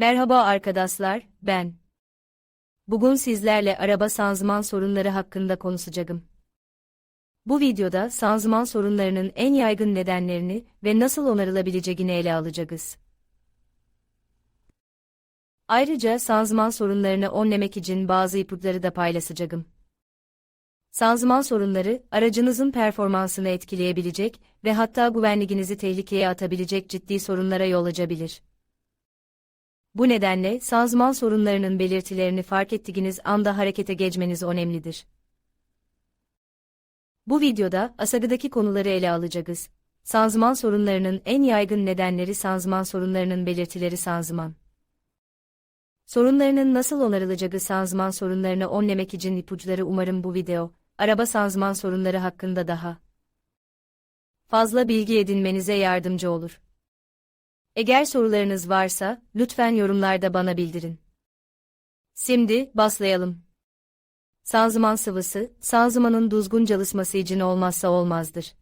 Merhaba arkadaşlar, ben. Bugün sizlerle araba sanzıman sorunları hakkında konuşacağım. Bu videoda sanzıman sorunlarının en yaygın nedenlerini ve nasıl onarılabileceğini ele alacağız. Ayrıca sanzıman sorunlarını önlemek için bazı ipuçları da paylaşacağım. Sanzıman sorunları, aracınızın performansını etkileyebilecek ve hatta güvenliğinizi tehlikeye atabilecek ciddi sorunlara yol açabilir. Bu nedenle sanzıman sorunlarının belirtilerini fark ettiğiniz anda harekete geçmeniz önemlidir. Bu videoda aşağıdaki konuları ele alacağız. Sanzıman sorunlarının en yaygın nedenleri sanzıman sorunlarının belirtileri sanzıman. Sorunlarının nasıl onarılacağı sanzıman sorunlarını önlemek için ipuçları umarım bu video, araba sanzıman sorunları hakkında daha fazla bilgi edinmenize yardımcı olur. Eğer sorularınız varsa, lütfen yorumlarda bana bildirin. Şimdi, başlayalım. Sanzıman sıvısı, sanzımanın düzgün çalışması için olmazsa olmazdır.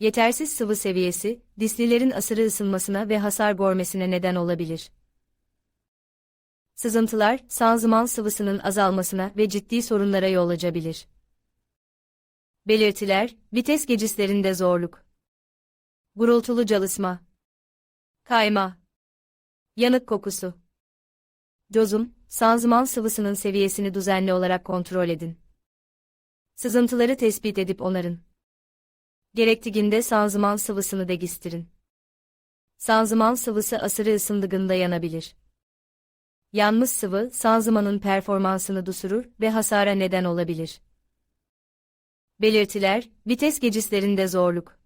Yetersiz sıvı seviyesi, dislilerin asırı ısınmasına ve hasar görmesine neden olabilir. Sızıntılar, sanzıman sıvısının azalmasına ve ciddi sorunlara yol açabilir. Belirtiler, vites geçişlerinde zorluk. Gurultulu çalışma. Kayma. Yanık kokusu. Cozum, sanzıman sıvısının seviyesini düzenli olarak kontrol edin. Sızıntıları tespit edip onarın. Gerektiğinde sanzıman sıvısını degistirin. Sanzıman sıvısı asırı ısındığında yanabilir. Yanmış sıvı, sanzımanın performansını düşürür ve hasara neden olabilir. Belirtiler, vites geçişlerinde zorluk.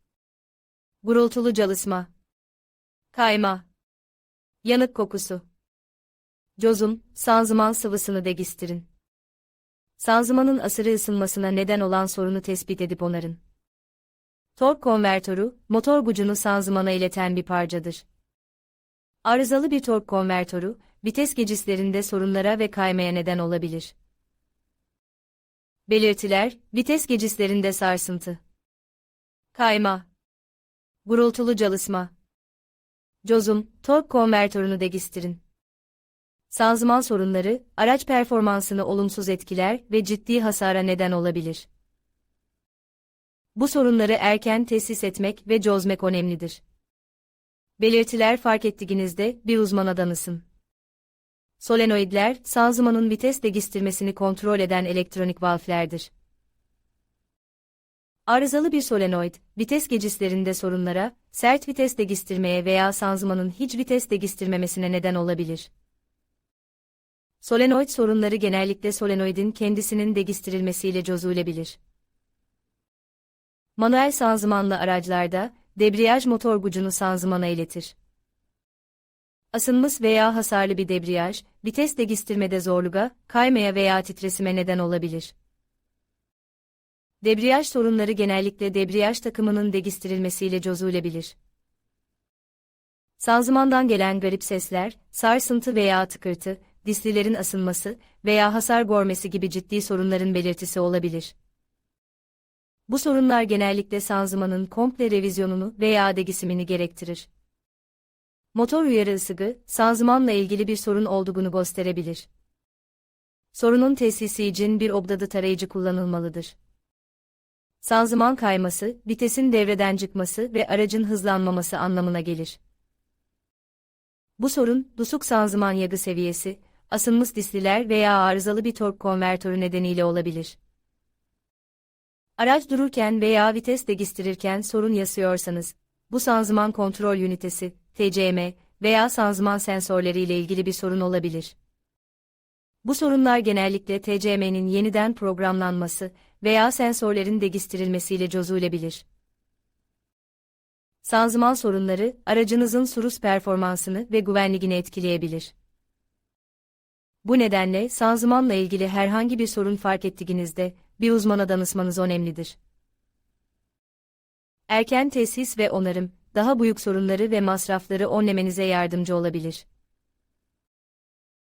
Gurultulu çalışma. Kayma. Yanık kokusu. Cozum, sanzıman sıvısını degistirin. Sanzımanın asırı ısınmasına neden olan sorunu tespit edip onarın. Tork konvertörü, motor gücünü sanzımana ileten bir parçadır. Arızalı bir tork konvertörü, vites geçişlerinde sorunlara ve kaymaya neden olabilir. Belirtiler, vites geçişlerinde sarsıntı. Kayma. Gurultulu çalışma. Cozum, tork konvertörünü degistirin. Sanzıman sorunları, araç performansını olumsuz etkiler ve ciddi hasara neden olabilir. Bu sorunları erken tesis etmek ve çözmek önemlidir. Belirtiler fark ettiğinizde bir uzmana danışın. Solenoidler, sanzımanın vites degistirmesini kontrol eden elektronik valflerdir. Arızalı bir solenoid, vites geçişlerinde sorunlara, sert vites degistirmeye veya sanzımanın hiç vites degistirmemesine neden olabilir. Solenoid sorunları genellikle solenoidin kendisinin degistirilmesiyle çözülebilir. Manuel sanzımanlı araçlarda, debriyaj motor gücünü sanzımana iletir. Asınmış veya hasarlı bir debriyaj, vites degistirmede zorluğa, kaymaya veya titresime neden olabilir. Debriyaj sorunları genellikle debriyaj takımının degistirilmesiyle çözülebilir. Sanzımandan gelen garip sesler, sarsıntı veya tıkırtı, dislilerin asılması veya hasar görmesi gibi ciddi sorunların belirtisi olabilir. Bu sorunlar genellikle sanzımanın komple revizyonunu veya degisimini gerektirir. Motor uyarı ısıgı, sanzımanla ilgili bir sorun olduğunu gösterebilir. Sorunun tesisi için bir obdadı tarayıcı kullanılmalıdır. Sanzıman kayması, vitesin devreden çıkması ve aracın hızlanmaması anlamına gelir. Bu sorun, dusuk sanzıman yagı seviyesi, asılmış disliler veya arızalı bir tork konvertörü nedeniyle olabilir. Araç dururken veya vites degistirirken sorun yaşıyorsanız, bu sanzıman kontrol ünitesi, TCM veya sanzıman sensörleri ile ilgili bir sorun olabilir. Bu sorunlar genellikle TCM'nin yeniden programlanması veya sensörlerin degistirilmesiyle çözülebilir. Sanzıman sorunları, aracınızın sürüş performansını ve güvenliğini etkileyebilir. Bu nedenle sanzımanla ilgili herhangi bir sorun fark ettiğinizde bir uzmana danışmanız önemlidir. Erken tesis ve onarım, daha büyük sorunları ve masrafları önlemenize yardımcı olabilir.